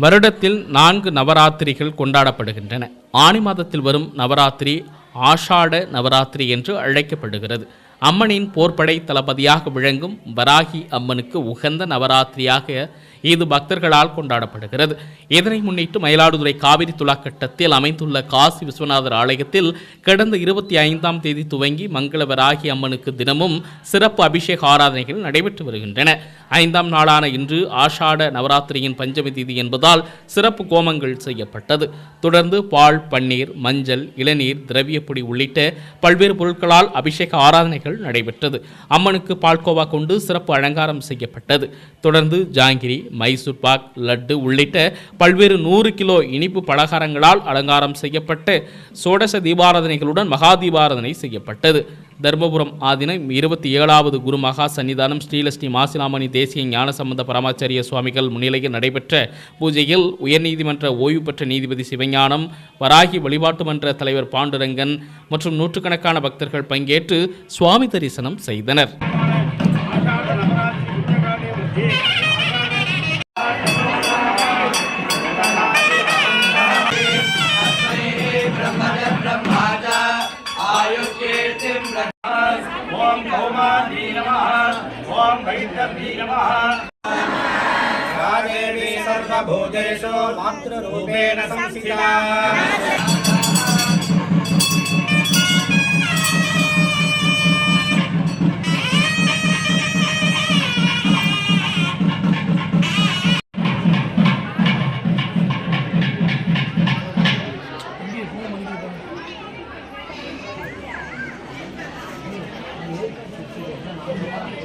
வருடத்தில் நான்கு நவராத்திரிகள் கொண்டாடப்படுகின்றன. ஆனி மாதத்தில் வரும் நவராத்திரி ஆஷாட நவராத்திரி என்று அழைக்கப்படுகிறது. அம்மனின் போர்ப்படை தளபதியாக விளங்கும் வராகி அம்மனுக்கு உகந்த நவராத்திரியாக இது பக்தர்களால் கொண்டாடப்படுகிறது. இதனை முன்னிட்டு மயிலாடுதுறை காவிரி துலாக்கட்டத்தில் அமைந்துள்ள காசி விஸ்வநாதர் ஆலயத்தில் கடந்த இருபத்தி ஐந்தாம் தேதி துவங்கி மங்கள வராகி அம்மனுக்கு தினமும் சிறப்பு அபிஷேக ஆராதனைகள் நடைபெற்று வருகின்றன. ஐந்தாம் நாளான இன்று ஆஷாட நவராத்திரியின் பஞ்சமி தேதி என்பதால் சிறப்பு கோமங்கள் செய்யப்பட்டது. தொடர்ந்து பால் பன்னீர் மஞ்சள் இளநீர் திரவியப்பொடி உள்ளிட்ட பல்வேறு பொருட்களால் அபிஷேக ஆராதனைகள் நடைபெற்றது. அம்மனுக்கு பால்கோவா கொண்டு சிறப்பு அலங்காரம் செய்யப்பட்டது. தொடர்ந்து ஜாங்கிரி மைசூர் பாக் லட்டு உள்ளிட்ட பல்வேறு நூறு கிலோ இனிப்பு பலகாரங்களால் அலங்காரம் செய்யப்பட்டு சோடச தீபாராதனைகளுடன் மகா தீபாராதனை செய்யப்பட்டது. தர்மபுரம் ஆதினம் இருபத்தி ஏழாவது குரு மகா சன்னிதானம் ஸ்ரீலஸ்ரீ மாசிலாமணி தேசிய ஞானசம்பந்த பரமாச்சாரிய சுவாமிகள் முன்னிலையில் நடைபெற்ற பூஜையில் உயர்நீதிமன்ற ஓய்வு பெற்ற நீதிபதி சிவஞானம் வராகி வழிபாட்டு மன்ற தலைவர் பாண்டுரங்கன் மற்றும் நூற்றுக்கணக்கான பக்தர்கள் பங்கேற்று சுவாமி தரிசனம் செய்தனர். भगवानी नमः ओम मातृरूपेण संस्थिता